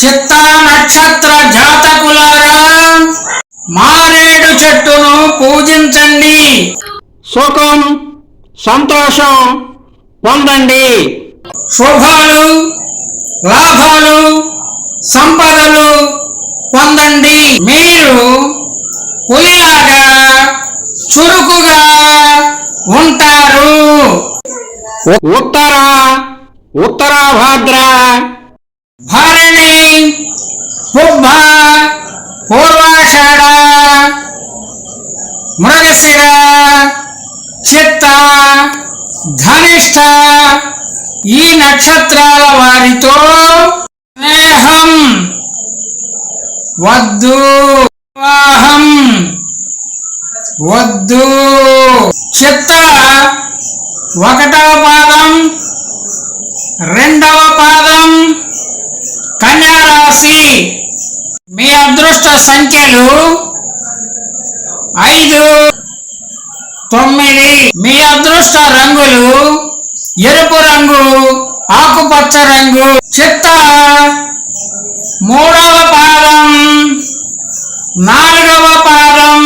చిత్త నక్షత్ర జాతకులారా మారేడు చెట్టును పూజించండి. సుఖం సంతోషం పొందండి. శుభాలు లాభాలు సంపదలు పొందండి. మీరు పులిలాగా చురుకుగా ఉంటారు. ఉత్తర ఉత్తరాభాద్ర మృగశిర చిత్త ధనిష్ట ఈ నక్షత్రాల వారితో స్నేహం. వద్దు వివాహం. వద్దు. చిత్త ఒకటవ పాదం. రెండవ పాదం. కన్యారాశి మీ అదృష్ట సంఖ్యలు ఐదు. తొమ్మిది. మీ అదృష్ట రంగులు ఎరుపు రంగు ఆకుపచ్చ రంగు. చిత్త మూడవ పాదం నాలుగవ పాదం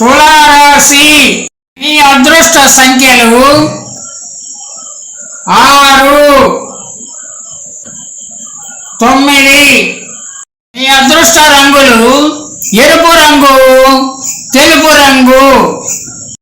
తులారాశి. మీ అదృష్ట సంఖ్యలు ఆరు. తొమ్మిది. మీ అదృష్ట రంగులు ఎరుపు రంగు తెలుపు రంగు.